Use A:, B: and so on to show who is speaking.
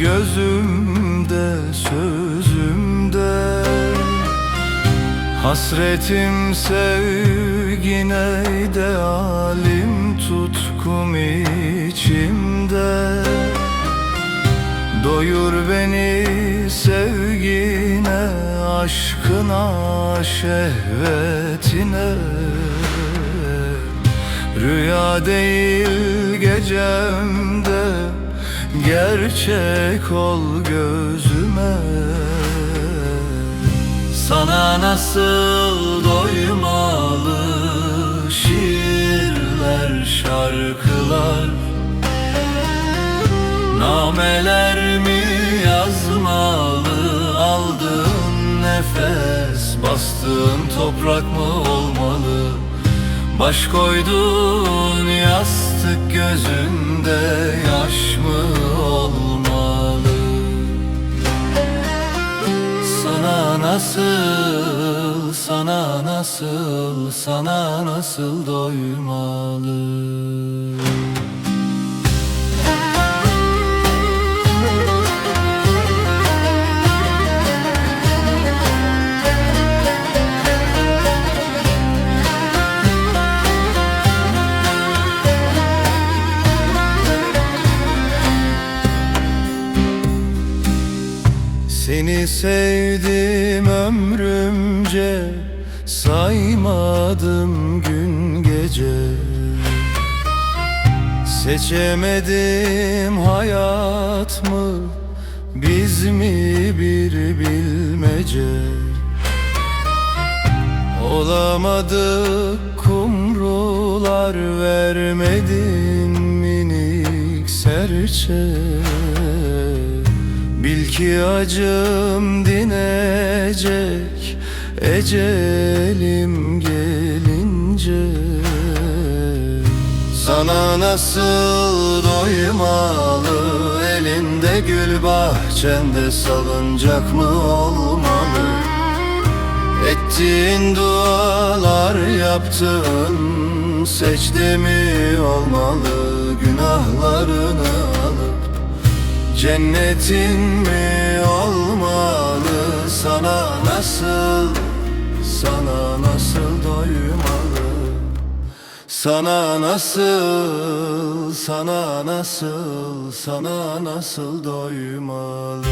A: Gözümde sözümde. Hasretim sevgine idealim tutkum içimde. Doyur beni sevgine, aşkına, şehvetine. Rüya değil gecemde, gerçek ol gözüme. Sana nasıl doymalı şiirler, şarkılar? Nameler mi yazmalı? Aldığın nefes Bastığın toprak mı olmalı? Baş koyduğun yastık nasıl, sana nasıl, sana nasıl doymalı Seni sevdim ömrümce Saymadım gün gece. Seçemedim hayat mı Biz mi bir bilmece? Olamadık kumrular Vermedin minik serçe ki acım dinecek Ecelim gelince. Sana nasıl doymalı Elinde gül bahçende salıncak mı olmalı? Ettiğin dualar yaptığın secde olmalı? Günahlarını alıp Cennetin mi olmalı? Sana nasıl sana nasıl doymalı? Sana nasıl sana nasıl sana nasıl doymalı